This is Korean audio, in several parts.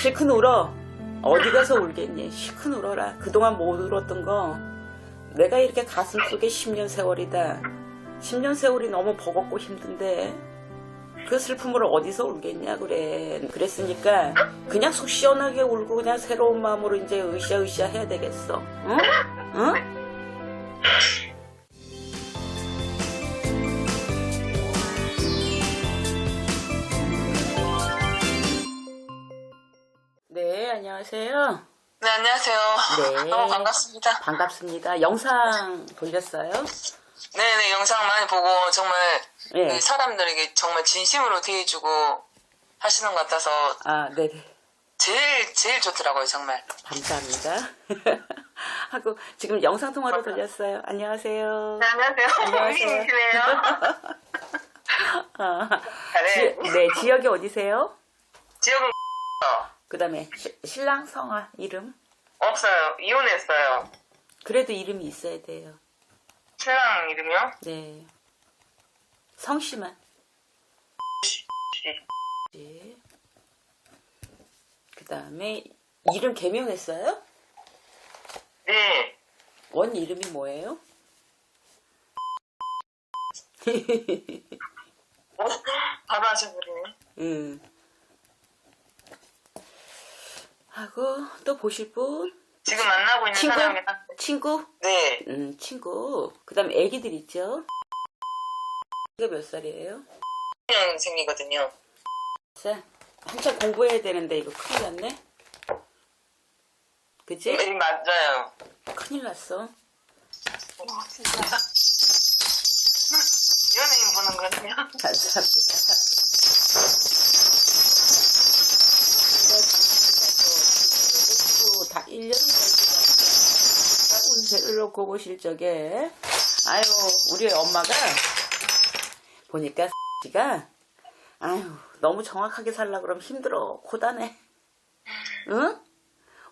실컷 울어. 어디 가서 울겠니? 실컷 울어라. 그동안 못 울었던 거. 내가 이렇게 가슴 속에 10년 세월이다. 10년 세월이 너무 버겁고 힘든데. 그 슬픔을 어디서 울겠냐 그래. 그랬으니까 그냥 속 시원하게 울고 그냥 새로운 마음으로 이제 으쌰으쌰 해야 되겠어. 응? 응? 안녕하세요. 네, 안녕하세요. 네. 너무 반갑습니다. 반갑습니다. 영상 돌렸어요? 네네, 영상 많이 보고 정말 네. 그 사람들에게 정말 진심으로 대해주고 하시는 것 같아서 아, 네네. 제일, 제일 좋더라고요, 정말. 감사합니다. 하고 지금 영상 통화로 돌렸어요. 안녕하세요. 네, 안녕하세요. 안녕하세요. 미인이시네요. 아, 네. 지, 네, 지역이 어디세요? 지역은 그 다음에 신랑 성아 이름? 없어요. 이혼했어요. 그래도 이름이 있어야 돼요. 신랑 이름이요? 네. 성씨만. 그 다음에 이름 개명했어요? 네. 원 이름이 뭐예요? 바로 하셔버리네. 음. 하고 또 보실 분? 지금 만나고 있는 친구? 사람이 친구? 네. 음, 친구. 그 다음에 애기들 있죠? 이가 몇 살이에요? 1년생이거든요. 자, 한참 공부해야 되는데 이거 큰일 났네? 그치? 네, 맞아요. 큰일 났어. 연예인 보는 거는요? 감사합니다. 다 1년을 운세를 놓고 보실 적에 아유 우리 엄마가 보니까 가 아유 너무 정확하게 살라 그러면 힘들어 고단해 응?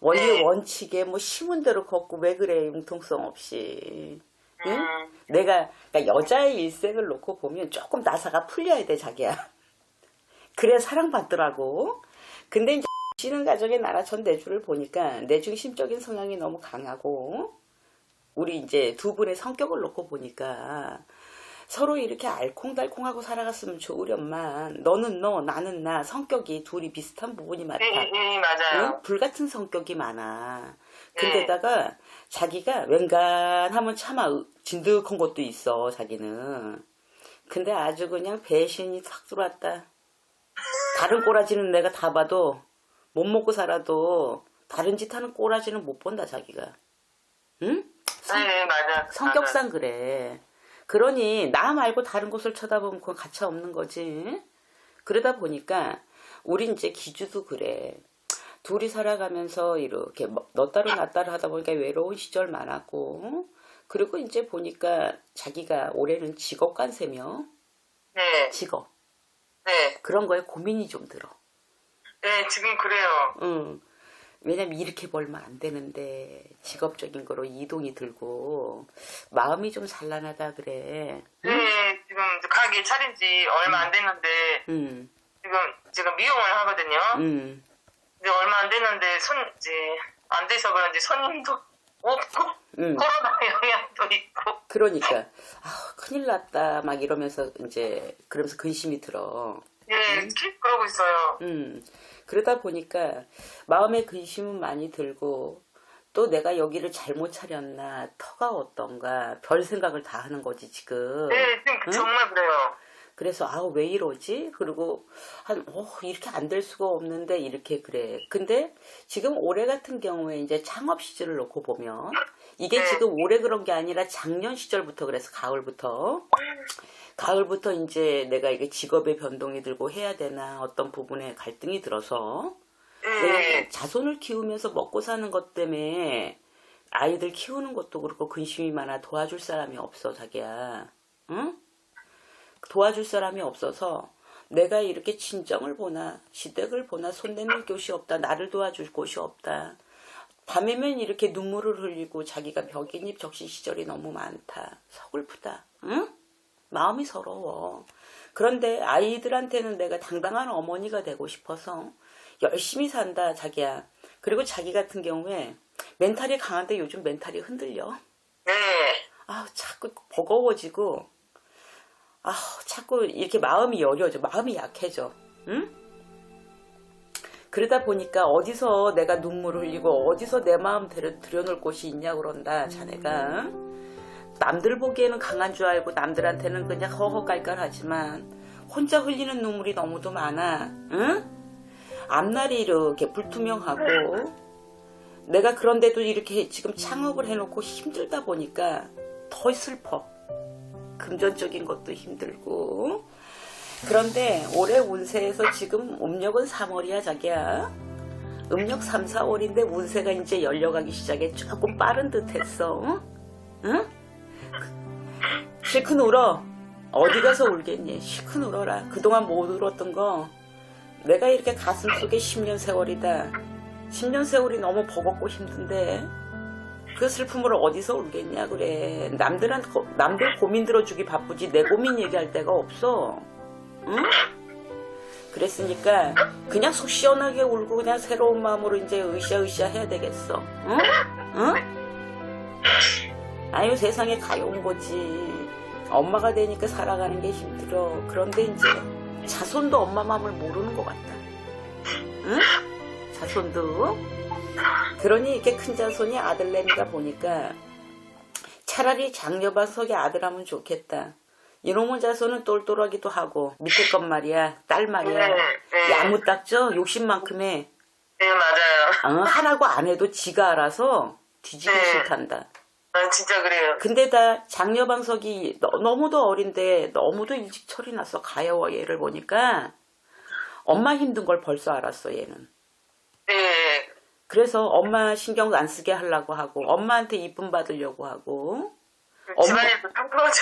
원리 네. 원칙에 뭐 심은 대로 걷고 왜 그래 융통성 없이 응? 음, 내가 그러니까 여자의 일생을 놓고 보면 조금 나사가 풀려야 돼 자기야. 그래야 사랑받더라고. 근데 이제 쉬는 가정의 나라천 내주를 보니까 내 중심적인 성향이 너무 강하고 우리 이제 두 분의 성격을 놓고 보니까 서로 이렇게 알콩달콩하고 살아갔으면 좋으련만 너는 너 나는 나 성격이 둘이 비슷한 부분이 많다. 네, 네, 네, 맞아요. 응? 불같은 성격이 많아. 근데다가 자기가 웬간하면 차마 으- 진득한 것도 있어, 자기는. 근데 아주 그냥 배신이 탁 들어왔다. 다른 꼬라지는 내가 다 봐도 못 먹고 살아도 다른 짓 하는 꼬라지는 못 본다, 자기가. 응? 네, 네, 맞아. 성격상 그래. 그러니 나 말고 다른 곳을 쳐다보면 그건 가차 없는 거지. 그러다 보니까 우리 이제 기주도 그래. 둘이 살아가면서 이렇게 뭐- 너 따로 나 따로 하다 보니까 외로운 시절 많았고 그리고 이제 보니까 자기가 올해는 직업 관세며 네, 직업 네, 그런 거에 고민이 좀 들어. 네, 지금 그래요. 응. 왜냐면 이렇게 벌면 안 되는데 직업적인 거로 이동이 들고 마음이 좀 산란하다 그래. 네, 지금 가게 차린 지 얼마 안 됐는데, 응. 지금, 지금 미용을 하거든요. 응. 근데 얼마 안 됐는데, 손, 이제, 안 돼서 그런지 손님도 없고, 응. 코로나 영향도 있고. 그러니까 아 큰일 났다 막 이러면서 이제 그러면서 근심이 들어. 네, 계속 그러고 있어요. 음 그러다 보니까 마음에 근심은 많이 들고 또 내가 여기를 잘못 차렸나 터가 어떤가 별 생각을 다 하는 거지 지금. 네, 응? 정말 그래요. 그래서 아우 왜 이러지? 그리고 한 어, 이렇게 안 될 수가 없는데 이렇게 그래. 근데 지금 올해 같은 경우에 이제 창업 시절을 놓고 보면 이게 네. 지금 올해 그런 게 아니라 작년 시절부터 그래서 가을부터 가을부터 이제 내가 이게 직업의 변동이 들고 해야 되나 어떤 부분에 갈등이 들어서 네, 자손을 키우면서 먹고 사는 것 때문에 아이들 키우는 것도 그렇고 근심이 많아 도와줄 사람이 없어 자기야. 응? 도와줄 사람이 없어서 내가 이렇게 친정을 보나 시댁을 보나 손 내밀 곳이 없다 나를 도와줄 곳이 없다. 밤에면 이렇게 눈물을 흘리고 자기가 벽인입 적신 시절이 너무 많다. 서글프다. 응? 마음이 서러워 그런데 아이들한테는 내가 당당한 어머니가 되고 싶어서 열심히 산다, 자기야. 그리고 자기 같은 경우에 멘탈이 강한데 요즘 멘탈이 흔들려. 네. 아, 자꾸 버거워지고, 아, 자꾸 이렇게 마음이 여려져, 마음이 약해져, 응? 그러다 보니까 어디서 내가 눈물을 흘리고 어디서 내 마음 들여, 들여놓을 곳이 있냐 그런다, 자네가. 남들 보기에는 강한 줄 알고 남들한테는 그냥 허허깔깔하지만 혼자 흘리는 눈물이 너무도 많아, 응? 앞날이 이렇게 불투명하고 내가 그런데도 이렇게 지금 창업을 해놓고 힘들다 보니까 더 슬퍼. 금전적인 것도 힘들고. 그런데 올해 운세에서 지금 음력은 3월이야, 자기야. 음력 3, 4월인데 운세가 이제 열려가기 시작해 조금 빠른 듯 했어. 응? 실컷 울어. 어디 가서 울겠니? 실컷 울어라. 그동안 못 울었던 거 내가 이렇게 가슴 속에 10년 세월이다. 10년 세월이 너무 버겁고 힘든데 그 슬픔을 어디서 울겠냐 그래 남들한 고- 남들 고민 들어주기 바쁘지 내 고민 얘기할 데가 없어 응? 그랬으니까 그냥 속 시원하게 울고 그냥 새로운 마음으로 이제 으쌰으쌰 해야 되겠어 응? 응? 아유 세상에 가여운 거지 엄마가 되니까 살아가는 게 힘들어 그런데 이제 자손도 엄마 마음을 모르는 것 같다 응? 자손도 그러니 이렇게 큰 자손이 아들내미가 보니까 차라리 장녀반석의 아들하면 좋겠다. 이놈의 자손은 똘똘하기도 하고 밑에 것 말이야 딸 말이야 네, 네. 야무딱져 욕심만큼에 네, 맞아요. 어, 하라고 안 해도 지가 알아서 뒤지기 네. 싫단다. 아, 진짜 그래요. 근데 다 장녀 방석이 너- 너무도 어린데 너무도 일찍 철이 나서 가여워 얘를 보니까 엄마 힘든 걸 벌써 알았어 얘는. 네. 그래서 엄마 신경 안 쓰게 하려고 하고 엄마한테 이쁨 받으려고 하고 엄마- 집안에도 평평하고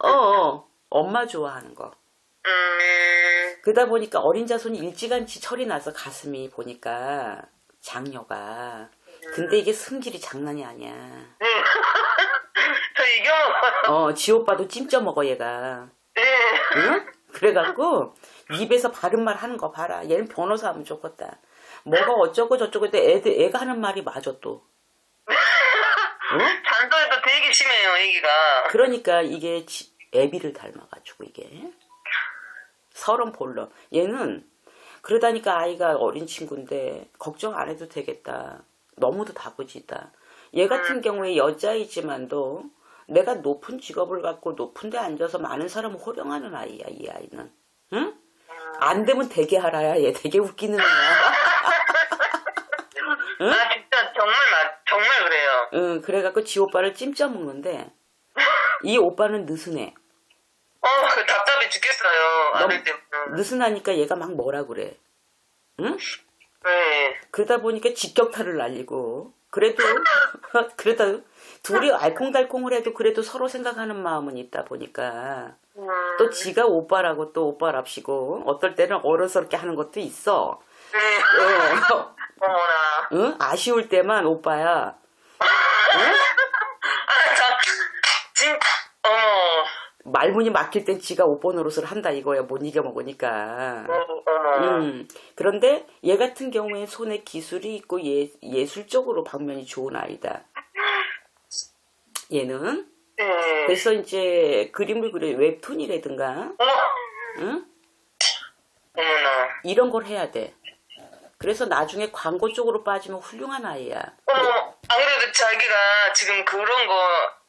어, 어 엄마 좋아하는 거 음, 그러다 보니까 어린 자손이 일찌감치 철이 나서 가슴이 보니까 장녀가 근데 이게 승질이 장난이 아니야 네. 저 이겨. 어 지 오빠도 찜쪄 먹어 얘가 네. 응? 그래갖고 입에서 바른 말 하는 거 봐라 얘는 변호사 하면 좋겠다 뭐가 어쩌고 저쩌고 근데 애들 애가 하는 말이 맞아 또 어? 잔소리도 되게 심해요, 애기가. 그러니까 이게 지- 애비를 닮아가지고 이게 서른 볼러 얘는 그러다니까 아이가 어린 친구인데 걱정 안 해도 되겠다 너무도 다부지다 얘 같은 경우에 여자이지만도 내가 높은 직업을 갖고 높은 데 앉아서 많은 사람을 호령하는 아이야 이 아이는 응? 안 되면 되게 하라야 얘 되게 웃기는 애야 아, 진짜 정말, 맞, 정말 그래요. 응, 그래갖고 지 오빠를 찜쪄 먹는데 이 오빠는 느슨해 어, 그 답답해 죽겠어요, 아들 때문에. 느슨하니까 얘가 막 뭐라 그래 응? 네. 그러다 보니까 직격탄을 날리고 그래도 그래도 둘이 알콩달콩을 해도 그래도 서로 생각하는 마음은 있다 보니까 음, 또 지가 오빠라고 또 오빠랍시고 어떨 때는 어른스럽게 하는 것도 있어 네. 어, 어머나. 응? 아쉬울 때만 오빠야 응? 아, 저, 진, 어머. 말문이 막힐 땐 지가 오빠 노릇을 한다 이거야 못 이겨 먹으니까 어, 어머. 음, 그런데 얘 같은 경우에 손에 기술이 있고 예, 예술적으로 방면이 좋은 아이다. 얘는 네. 그래서 이제 그림을 그려 웹툰이라든가 어머. 응? 어머나. 이런 걸 해야 돼. 그래서 나중에 광고 쪽으로 빠지면 훌륭한 아이야. 어머, 안 그래도 자기가 지금 그런 거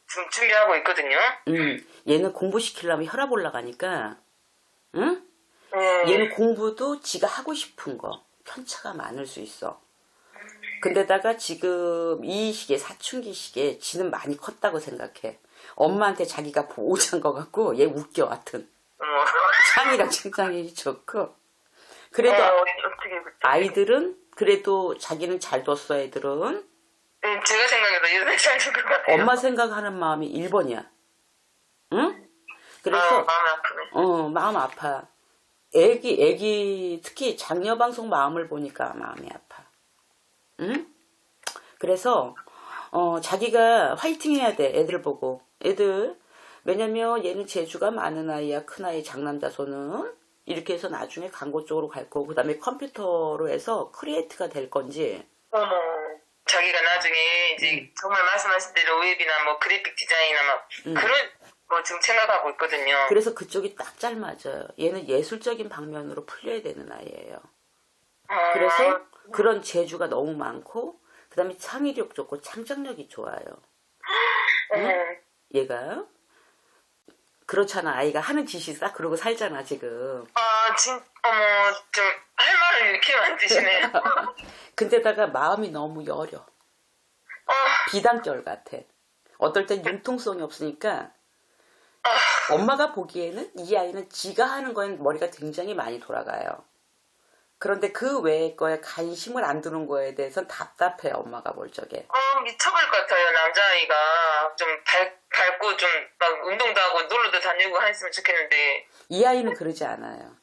지금 준비하고 있거든요. 음, 얘는 공부시키려면 혈압 올라가니까 응? 네. 얘는 공부도 지가 하고 싶은 거 편차가 많을 수 있어. 근데다가 지금 이 시기에 사춘기 시기에 지는 많이 컸다고 생각해. 엄마한테 자기가 보호자인 것 같고 얘 웃겨 하여튼. 어머. 창이랑 칭찬이 좋고. 그래도 어, 어떻게, 그때. 아이들은 그래도 자기는 잘 뒀어 애들은. 네, 제가 생각해도 이런 잘줄것 같아요. 엄마 생각하는 마음이 1번이야. 응? 아, 그래서 마음이 아프네. 어, 마음 아파. 애기, 애기, 특히 장녀 방송 마음을 보니까 마음이 아파. 응? 그래서, 어, 자기가 화이팅 해야 돼, 애들 보고. 애들. 왜냐면 얘는 재주가 많은 아이야, 큰 아이 장남자손은. 이렇게 해서 나중에 광고 쪽으로 갈 거고 그 다음에 컴퓨터로 해서 크리에이트가 될 건지 어머. 자기가 나중에 이제 정말 말씀하신 대로 웹이나 뭐 그래픽 디자인이나 막 음. 그런 거 지금 생각하고 있거든요. 그래서 그쪽이 딱 잘 맞아요. 얘는 예술적인 방면으로 풀려야 되는 아이예요. 어, 그래서 그런 재주가 너무 많고 그다음에 창의력 좋고 창작력이 좋아요. 어머. 얘가 그렇잖아 아이가 하는 짓이 싹 그러고 살잖아 지금. 아, 진, 어머, 좀, 할 말을 이렇게 만드시네요. 근데다가 마음이 너무 여려. 아, 비단결 같아. 어떨 땐 융통성이 없으니까 엄마가 보기에는 이 아이는 지가 하는 거엔 머리가 굉장히 많이 돌아가요. 그런데 그 외의 거에 관심을 안 두는 거에 대해서는 답답해 엄마가 볼 적에. 어, 미쳐버릴 것 같아요, 남자아이가. 좀 발, 밟고 좀 막 운동도 하고 놀러도 다니고 했으면 좋겠는데, 이 아이는 그러지 않아요.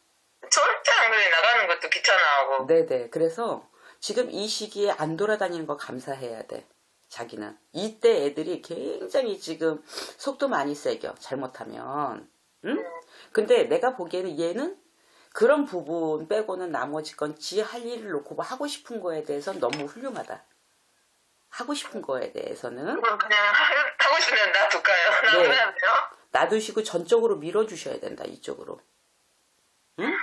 절대 안 그래, 나가는 것도 귀찮아하고. 네네. 그래서 지금 이 시기에 안 돌아다니는 거 감사해야 돼. 자기는. 이때 애들이 굉장히 지금 속도 많이 세겨. 잘못하면. 응? 근데 내가 보기에는 얘는 그런 부분 빼고는 나머지 건 지 할 일을 놓고 뭐 하고 싶은 거에 대해서는 너무 훌륭하다. 하고 싶은 거에 대해서는 그럼 그냥 하- 하고 싶으면 놔둘까요? 네. 놔두시고 전적으로 밀어주셔야 된다. 이쪽으로. 응?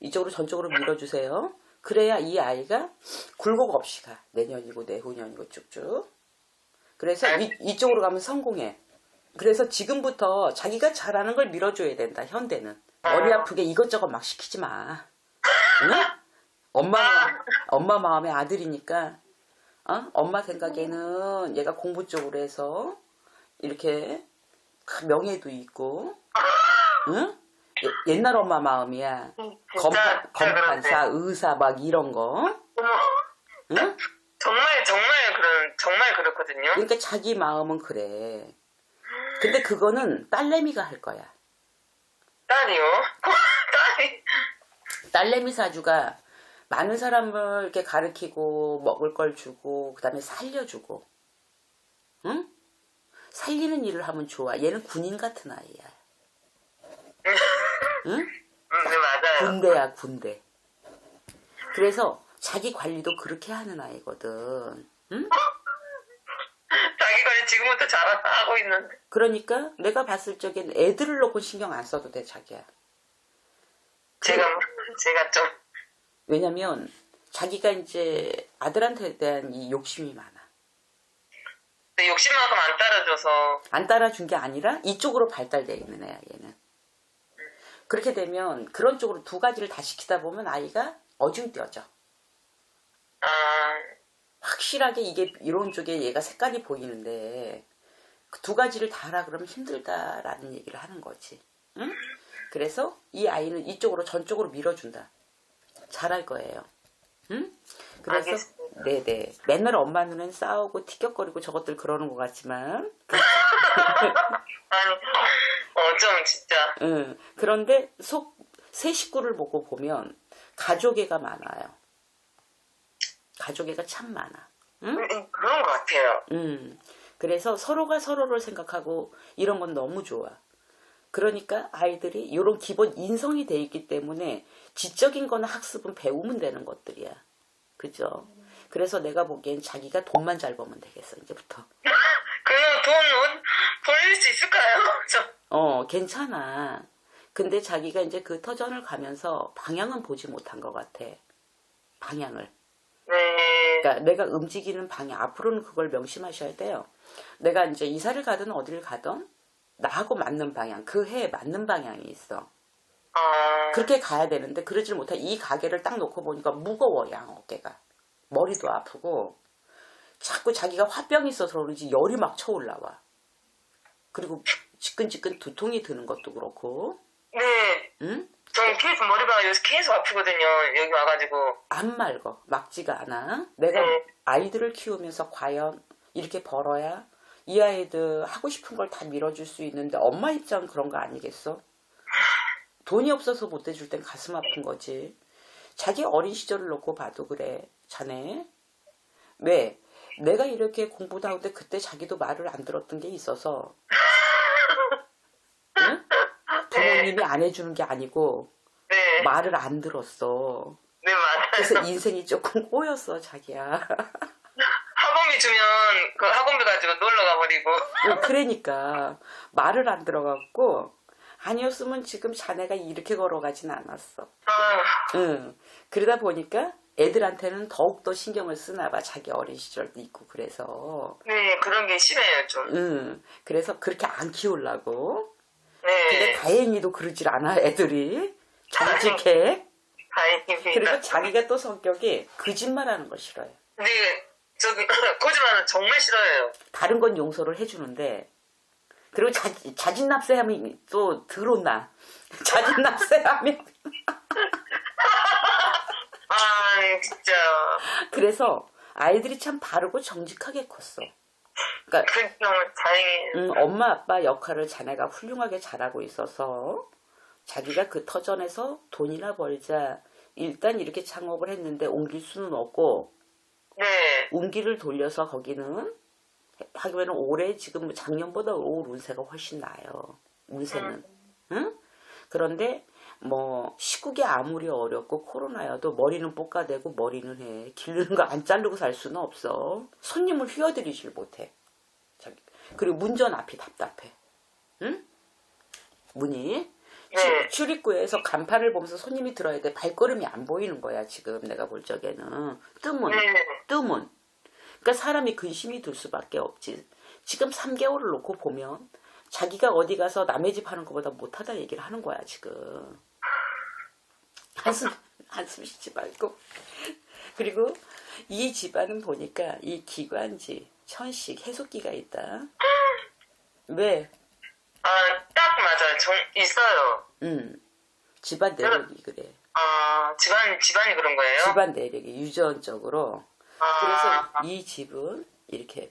이쪽으로 전적으로 밀어주세요. 그래야 이 아이가 굴곡 없이 가. 내년이고 내후년이고 쭉쭉. 그래서 이, 이쪽으로 가면 성공해. 그래서 지금부터 자기가 잘하는 걸 밀어줘야 된다. 현대는. 머리 아프게 이것저것 막 시키지 마. 응? 엄마, 엄마 마음의 아들이니까, 어? 엄마 생각에는 얘가 공부 쪽으로 해서 이렇게 명예도 있고, 응? 예- 옛날 엄마 마음이야. 검사, 진짜 그런데. 검판사, 의사 막 이런 거. 어머, 응? 정말, 정말 그런, 정말 그렇거든요. 그러니까 자기 마음은 그래. 근데 그거는 딸내미가 할 거야. 딸이요? 딸이. 딸내미 사주가 많은 사람을 이렇게 가르치고 먹을 걸 주고 그다음에 살려주고, 응? 살리는 일을 하면 좋아. 얘는 군인 같은 아이야. 응? 음, 네, 맞아요. 군대야 군대. 그래서 자기 관리도 그렇게 하는 아이거든. 응? 자기 관리 지금부터 잘하고 있는데. 그러니까 내가 봤을 적엔 애들을 놓고 신경 안 써도 돼 자기야. 제가, 제가 좀, 왜냐면 자기가 이제 아들한테 대한 이 욕심이 많아. 내 욕심만큼 안 따라줘서, 안 따라준 게 아니라 이쪽으로 발달되어 있는 애야 얘는. 그렇게 되면 그런 쪽으로 두 가지를 다 시키다 보면 아이가 어중뛰어져. 아, 확실하게 이게 이런 쪽에 얘가 색깔이 보이는데 그 두 가지를 다 하라 그러면 힘들다라는 얘기를 하는 거지. 응? 그래서 이 아이는 이쪽으로 전쪽으로 밀어준다. 잘할 거예요. 응? 그래서 알겠습니다. 네네 맨날 엄마 눈엔 싸우고 티격거리고 저것들 그러는 것 같지만 그- 아니, 어, 좀 진짜. 응. 그런데 속 세 식구를 보고 보면 가족애가 많아요. 가족애가 참 많아. 응? 음, 그런 것 같아요. 음. 그래서 서로가 서로를 생각하고 이런 건 너무 좋아. 그러니까 아이들이 이런 기본 인성이 돼 있기 때문에 지적인 거는 학습은 배우면 되는 것들이야. 그죠? 그래서 내가 보기엔 자기가 돈만 잘 벌면 되겠어, 이제부터. 그럼 돈 어- 벌릴 수 있을까요? 저, 어, 괜찮아. 근데 자기가 이제 그 터전을 가면서 방향은 보지 못한 것 같아. 방향을. 네. 그러니까 내가 움직이는 방향, 앞으로는 그걸 명심하셔야 돼요. 내가 이제 이사를 가든 어디를 가든 나하고 맞는 방향, 그 해에 맞는 방향이 있어. 아, 그렇게 가야 되는데 그러질 못해. 이 가게를 딱 놓고 보니까 무거워, 양 어깨가. 머리도 아프고 자꾸 자기가 화병이 있어서 그런지 열이 막 쳐올라와. 그리고 지끈지끈 두통이 드는 것도 그렇고, 네. 응? 저는 계속 머리가 요새 계속 아프거든요. 여기 와가지고. 안 맑어. 막지가 않아. 내가 네. 아이들을 키우면서 과연 이렇게 벌어야 이 아이들 하고 싶은 걸 다 밀어줄 수 있는데 엄마 입장은 그런 거 아니겠어? 돈이 없어서 못 해줄 땐 가슴 아픈 거지. 자기 어린 시절을 놓고 봐도 그래. 자네. 왜? 내가 이렇게 공부도 하는데 그때 자기도 말을 안 들었던 게 있어서. 응? 부모님이 안 해주는 게 아니고 네. 말을 안 들었어. 네, 맞아요. 그래서 인생이 조금 꼬였어, 자기야. 학원비 주면 그 학원비 가지고 놀러 가버리고. 그러니까 말을 안 들어갔고 아니었으면 지금 자네가 이렇게 걸어가진 않았어. 아, 응. 그러다 보니까 애들한테는 더욱더 신경을 쓰나 봐. 자기 어린 시절도 있고 그래서. 네, 그런 게 심해요, 좀. 응. 그래서 그렇게 안 키우려고. 네, 근데 다행히도 그러질 않아, 애들이. 정직해. 다행입니다. 그리고 자기가 또 성격이 거짓말하는 걸 싫어요. 근데 저기 거짓말은 정말 싫어해요. 다른 건 용서를 해주는데 그리고 자, 자진납세하면 또 들어온다. 자진납세하면 아, 진짜. 그래서 아이들이 참 바르고 정직하게 컸어. 그러니까 그 정말 다행이에요. 음, 엄마 아빠 역할을 자네가 훌륭하게 잘하고 있어서 자기가 그 터전에서 돈이나 벌자 일단 이렇게 창업을 했는데 옮길 수는 없고 네, 운기를 돌려서 거기는 하기에는 올해 지금 작년보다 올 운세가 훨씬 나아요. 운세는. 응? 그런데 뭐 시국이 아무리 어렵고 코로나여도 머리는 볶아대고 머리는 해. 기르는 거 안 자르고 살 수는 없어. 손님을 휘어들이질 못해. 그리고 문전 앞이 답답해. 응? 문이 네. 출- 출입구에서 간판을 보면서 손님이 들어야 돼. 발걸음이 안 보이는 거야, 지금 내가 볼 적에는. 뜸은. 네, 뜸은. 그러니까 사람이 근심이 들 수밖에 없지. 지금 3개월을 놓고 보면 자기가 어디 가서 남의 집 하는 것보다 못하다 얘기를 하는 거야, 지금. 한숨, 한숨 쉬지 말고. 그리고 이 집안은 보니까 이 기관지, 천식, 해속기가 있다. 왜? 아, 딱 맞아요. 정, 있어요. 음, 집안 내력이 그래. 아, 집안, 집안이 그런 거예요? 집안 내력이 유전적으로 아, 그래서 이 집은 이렇게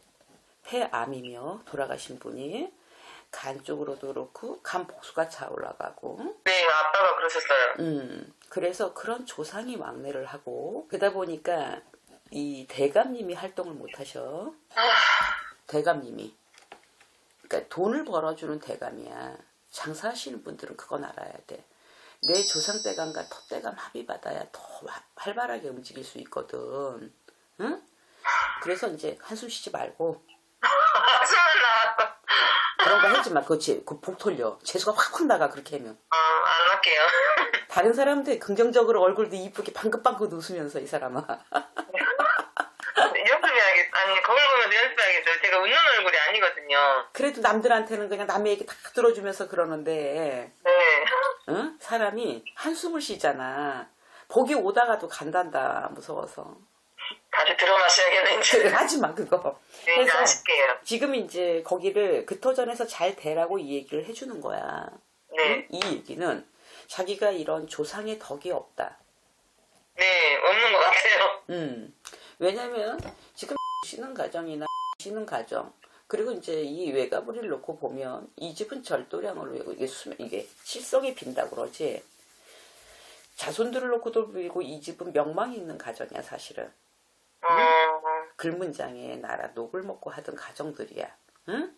폐암이며 돌아가신 분이 간 쪽으로도 그렇고 간 복수가 차 올라가고 네, 아빠가 그러셨어요. 음 그래서 그런 조상이 왕래를 하고 그러다 보니까 이 대감님이 활동을 못 하셔 대감님이 그러니까 돈을 벌어주는 대감이야 장사하시는 분들은 그건 알아야 돼 내 조상 대감과 터 대감 합의 받아야 더 화- 활발하게 움직일 수 있거든 응? 그래서 이제 한숨 쉬지 말고. 그런 거 하지 마. 그렇지. 그복 돌려. 재수가 확확 나가 그렇게 하면. 아, 안 할게요. 다른 사람들 긍정적으로 얼굴도 이쁘게 방긋방긋 웃으면서 이 사람아. 연습해야겠, 아니, 거울 보면서 연습해야겠어요. 제가 웃는 얼굴이 아니거든요. 그래도 남들한테는 그냥 남의 얘기 다 들어주면서 그러는데 네. 응? 사람이 한숨을 쉬잖아. 복이 오다가도 간단다. 무서워서. 다시 들어 마셔야겠네, 이제. 하지 마 그거. 네, 그래서 아실게요. 지금 이제 거기를 그 터전에서 잘 되라고 이 얘기를 해주는 거야. 네. 응? 이 얘기는 자기가 이런 조상의 덕이 없다. 네, 없는 것 같아요. 음. 왜냐면 지금 쉬는 가정이나 쉬는 가정 그리고 이제 이 외가부리를 놓고 보면 이 집은 절도량으로 이게 수면 이게 실성이 빈다 그러지 자손들을 놓고도 보고 이 집은 명망이 있는 가정이야 사실은 어, 글문장에 나라 녹을 먹고 하던 가정들이야 응?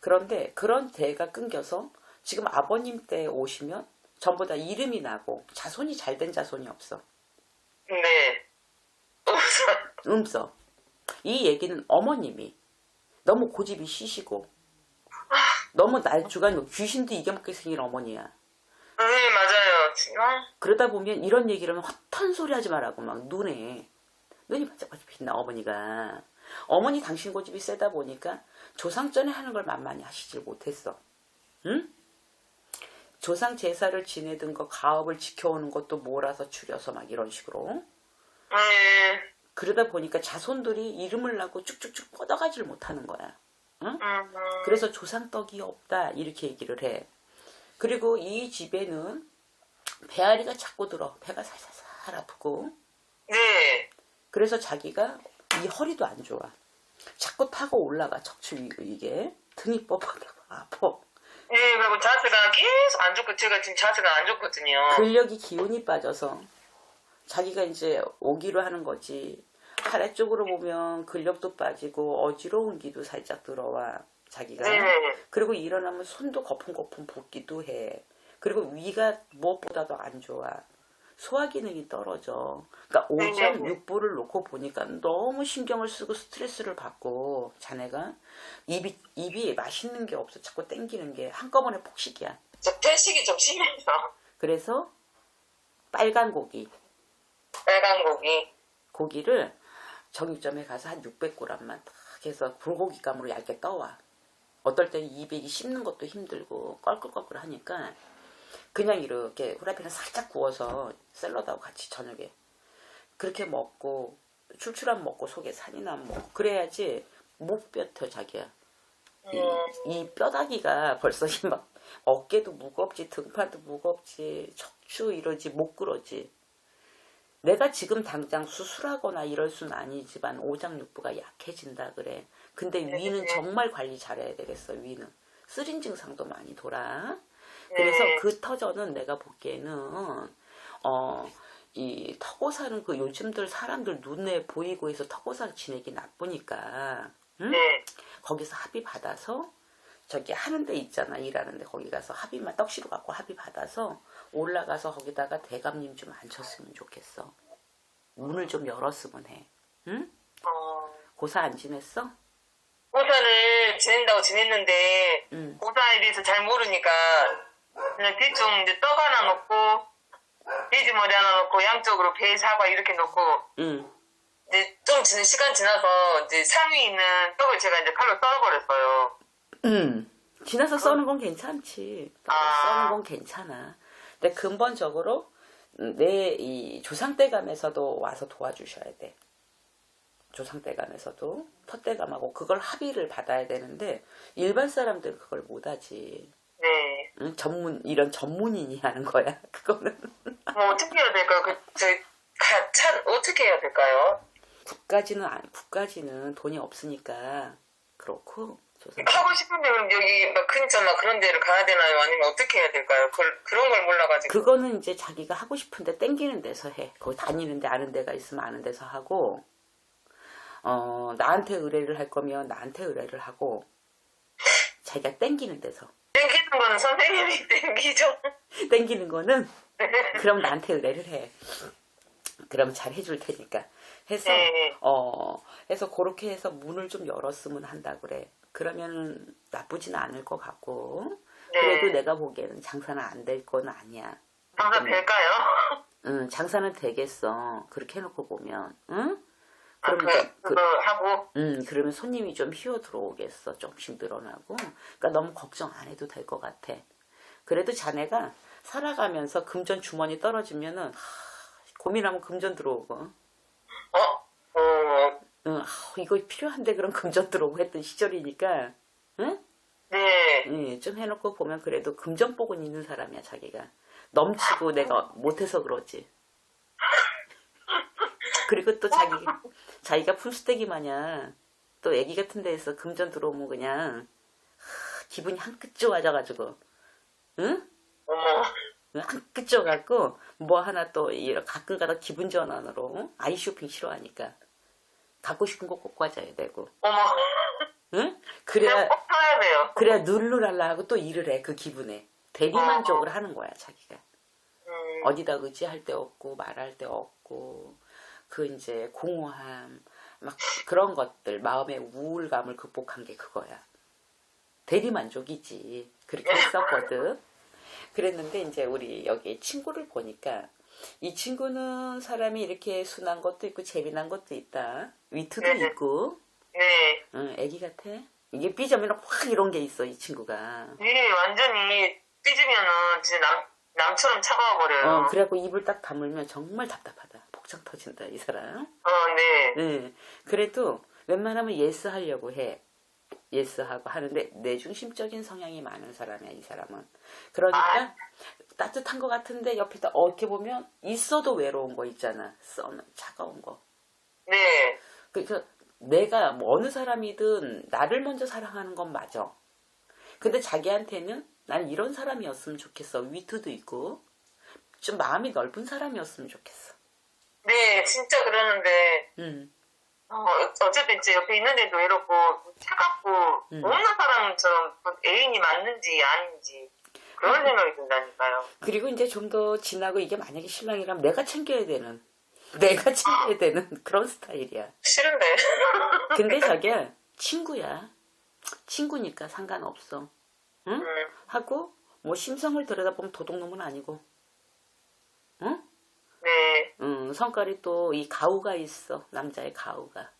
그런데 그런 대가 끊겨서 지금 아버님 때 오시면 전부 다 이름이 나고 자손이 잘 된 자손이 없어 네. 없어. 음서. 이 얘기는 어머님이 너무 고집이 시시고 너무 날주간 귀신도 이겨먹게 생긴 어머니야. 네, 맞아요. 지금. 그러다 보면 이런 얘기를 하면 헛한 소리 하지 말라고 막 눈에 눈이 반짝반짝 빛나 어머니가 어머니 당신 고집이 세다 보니까 조상전에 하는 걸 만만히 하시질 못했어. 응? 조상 제사를 지내던 거 가업을 지켜오는 것도 몰아서 추려서 막 이런 식으로 네. 그러다 보니까 자손들이 이름을 낳고 쭉쭉쭉 뻗어가지를 못하는 거야. 응? 음, 그래서 조상떡이 없다 이렇게 얘기를 해. 그리고 이 집에는 배앓이가 자꾸 들어. 배가 살살살 아프고. 네. 그래서 자기가 이 허리도 안 좋아. 자꾸 타고 올라가 척추 위 이게 등이 뻣뻣하고 아파. 네, 그리고 자세가 계속 안 좋고, 제가 지금 자세가 안 좋거든요. 근력이 기운이 빠져서 자기가 이제 오기로 하는 거지. 아래쪽으로 보면 근력도 빠지고 어지러운 기도 살짝 들어와 자기가. 네. 그리고 일어나면 손도 거품거품 붓기도 해. 그리고 위가 무엇보다도 안 좋아. 소화 기능이 떨어져. 그러니까 네, 오전 네. 육부를 놓고 보니까 너무 신경을 쓰고 스트레스를 받고 자네가 입이 입이 맛있는 게 없어. 자꾸 땡기는 게 한꺼번에 폭식이야. 저 편식이 좀 심해서 그래서 빨간 고기, 빨간 고기. 고기를 정육점에 가서 한 600g만 딱 해서 불고기감으로 얇게 떠와. 어떨 때는 입에 씹는 것도 힘들고 껄끌껄끌 하니까 그냥 이렇게 후라이팬에 살짝 구워서 샐러드하고 같이 저녁에 그렇게 먹고 출출한 먹고 속에 산이 나면 뭐 그래야지 못 뱉어 자기야. 이, 음, 이 뼈다귀가 벌써 이막 어깨도 무겁지 등판도 무겁지 척추 이러지 못 그러지. 내가 지금 당장 수술하거나 이럴 순 아니지만 오장육부가 약해진다 그래. 근데 위는 정말 관리 잘해야 되겠어 위는. 쓰린 증상도 많이 돌아 그래서 네. 그 터전은 내가 보기에는 어이 턱고사는 그 요즘들 사람들 눈에 보이고 해서 턱고사 지내기 나쁘니까 응? 네. 거기서 합의 받아서 저기 하는 데 있잖아 일하는 데 거기 가서 합의만 떡시로 갖고 합의 받아서 올라가서 거기다가 대감님 좀 앉혔으면 좋겠어 문을 좀 열었으면 해 응? 어, 고사 안 지냈어? 고사를 지낸다고 지냈는데 응. 고사에 대해서 잘 모르니까 그냥 대충 이제 떡 하나 넣고 돼지 머리 하나 넣고 양쪽으로 배 사과 이렇게 넣고 응. 이제 좀 지난 시간 지나서 이제 상위 있는 떡을 제가 이제 칼로 썰어버렸어요. 응. 지나서 써는 건 괜찮지. 아. 써는 건 괜찮아. 근데 근본적으로 내 이 조상대감에서도 와서 도와주셔야 돼. 조상대감에서도 텄대감하고 그걸 합의를 받아야 되는데 일반 사람들 그걸 못하지. 네. 응? 전문 이런 전문인이 하는 거야. 그거는 뭐 어떻게 해야 될까요? 그, 저, 가, 차, 어떻게 해야 될까요? 국까지는 안- 국까지는 돈이 없으니까 그렇고 조상. 하고 싶은데 그럼 여기 막 근처 막 그런 데를 가야 되나요? 아니면 어떻게 해야 될까요? 그, 그런 걸 몰라가지고. 그거는 이제 자기가 하고 싶은데 땡기는 데서 해. 거기 다니는데 아는 데가 있으면 아는 데서 하고, 어, 나한테 의뢰를 할 거면 나한테 의뢰를 하고, 자기가 땡기는 데서. 땡기는 거는 선생님이 땡기죠. 땡기는 거는, 그럼 나한테 의뢰를 해. 그럼 잘 해줄 테니까. 해서, 네. 어, 해서 그렇게 해서 문을 좀 열었으면 한다 그래. 그러면은 나쁘진 않을 것 같고, 그래도 네. 내가 보기에는 장사는 안 될 건 아니야. 장사 될까요? 응, 장사는 되겠어. 그렇게 해놓고 보면, 응? 아, 그러면 그, 좀, 그, 그거 하고. 음, 그러면 손님이 좀 휘어 들어오겠어. 조금씩 늘어나고. 그러니까 너무 걱정 안 해도 될 것 같아. 그래도 자네가 살아가면서 금전 주머니 떨어지면은, 하, 고민하면 금전 들어오고. 어? 어, 응, 아, 이거 필요한데 그럼 금전 들어오고 했던 시절이니까, 응? 네. 예, 좀 해놓고 보면 그래도 금전 복은 있는 사람이야, 자기가. 넘치고 내가 못해서 그러지. 그리고 또 자기, 자기가 풀스테기 마냥 또 애기 같은 데에서 금전 들어오면 그냥 하, 기분이 한끗 좋아져가지고, 응? 어머. 한끗 좋아갖고 뭐 하나 또 이런 가끔 가다 기분 전환으로 아이 쇼핑 싫어하니까 갖고 싶은 거 꼭 가져야 되고, 어머. 응? 그래야. 그래야 누르랄라 하고 또 일을 해 그 기분에 대리만족을 하는 거야 자기가 음, 어디다 의지할 데 없고 말할 데 없고 그 이제 공허함 막 그런 것들 마음의 우울감을 극복한 게 그거야 대리만족이지 그렇게 했었거든 그랬는데 이제 우리 여기 친구를 보니까 이 친구는 사람이 이렇게 순한 것도 있고 재미난 것도 있다 위트도 네네. 있고 네. 응, 애기 같아 이게 삐져면 확 이런 게 있어 이 친구가 이게 완전히 삐지면은 진짜 남, 남처럼 차가워버려요. 어, 그래갖고 입을 딱 다물면 정말 답답하다. 복장 터진다, 이 사람. 어, 네. 네. 그래도 웬만하면 예스 하려고 해. 예스 하고 하는데 내 중심적인 성향이 많은 사람이야, 이 사람은. 그러니까 아. 따뜻한 것 같은데 옆에다 어, 이렇게 보면 있어도 외로운 거 있잖아. 써는 차가운 거. 네. 그러니까 내가 뭐 어느 사람이든 나를 먼저 사랑하는 건 맞아. 근데 자기한테는 난 이런 사람이었으면 좋겠어. 위트도 있고 좀 마음이 넓은 사람이었으면 좋겠어. 네, 진짜 그러는데, 음. 어, 어쨌든 제 옆에 있는데도 외롭고, 차갑고, 음. 어느 사람처럼 애인이 맞는지 아닌지, 그런 생각이 든다니까요. 그리고 이제 좀 더 지나고 이게 만약에 신랑이라면 내가 챙겨야 되는, 내가 챙겨야 되는 그런 스타일이야. 싫은데. 근데 저게 친구야. 친구니까 상관없어. 응? 음, 하고 뭐 심성을 들여다보면 도둑놈은 아니고. 응? 네. 음, 성깔이 또 이 가우가 있어. 남자의 가우가.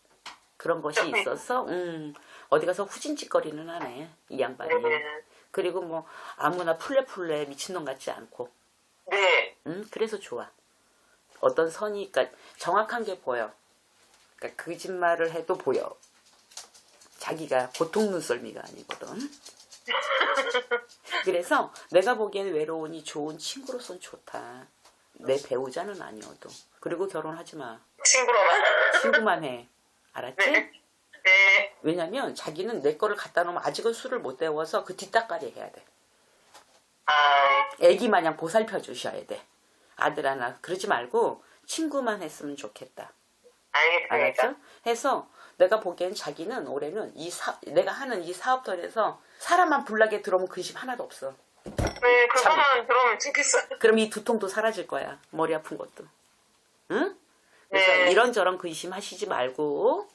그런 것이 있어서 음, 어디 가서 후진짓거리는 하네. 이 양반이. 네. 그리고 뭐 아무나 풀레풀레 미친놈 같지 않고. 네. 음, 그래서 좋아. 어떤 선이, 그러니까 정확한 게 보여. 그러니까 거짓말을 해도 보여. 자기가 보통 눈썰미가 아니거든. 그래서 내가 보기엔 외로우니 좋은 친구로선 좋다. 내 배우자는 아니어도. 그리고 결혼하지 마. 친구로만. 친구만 해. 알았지? 네. 네. 왜냐면 자기는 내 거를 갖다 놓으면 아직은 술을 못 데워서 그 뒷닦아리 해야 돼. 아, 애기 마냥 보살펴 주셔야 돼. 아들 하나 그러지 말고 친구만 했으면 좋겠다. 알겠습니다. 알았죠? 해서 내가 보기엔 자기는 올해는 이 사, 내가 하는 이 사업들에서 사람만 불나게 들어오면 근심 하나도 없어. 네, 그것만 들어오면 좋겠어요. 그럼 이 두통도 사라질 거야. 머리 아픈 것도. 응? 그래서 네. 이런저런 근심 하시지 말고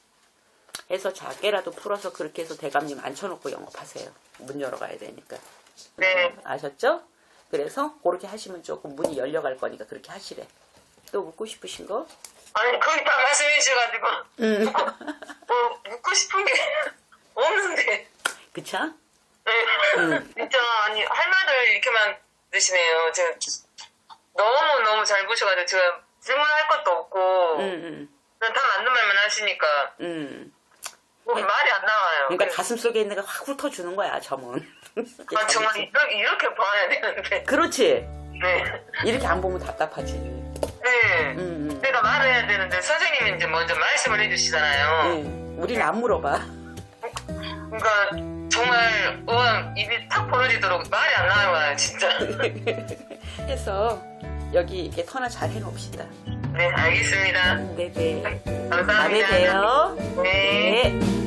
해서 작게라도 풀어서 그렇게 해서 대감님 앉혀놓고 영업하세요. 문 열어가야 되니까. 네. 아셨죠? 그래서 그렇게 하시면 조금 문이 열려갈 거니까 그렇게 하시래. 또 묻고 싶으신 거? 아니, 거의 다 말씀해 주셔가지고, 응. 뭐, 묻고 싶은 게 없는데. 그쵸? 네. 응. 진짜, 아니, 할 말들 이렇게만 드시네요. 제가 너무 너무 잘 보셔가지고, 제가 질문할 것도 없고, 응, 응, 그냥 다 맞는 말만 하시니까, 응. 뭐 말이 안 나와요. 그러니까 가슴 속에 있는 거확 훑어주는 거야, 점은. 아, 정말 이렇게, 이렇게 봐야 되는데. 그렇지. 네. 이렇게 안 보면 답답하지. 네. 응, 응. 내가 말을 해야 되는데, 선생님이 이제 먼저 말씀을 해주시잖아요. 응. 우리는 안 물어봐. 그러니까, 정말, 우와, 입이 탁 벌어지도록 말이 안 나와요, 진짜. 해서 여기 이렇게 터나 잘 해놓읍시다. 네, 알겠습니다. 네네. 감사합니다. 다음에 봬요. 네. 네.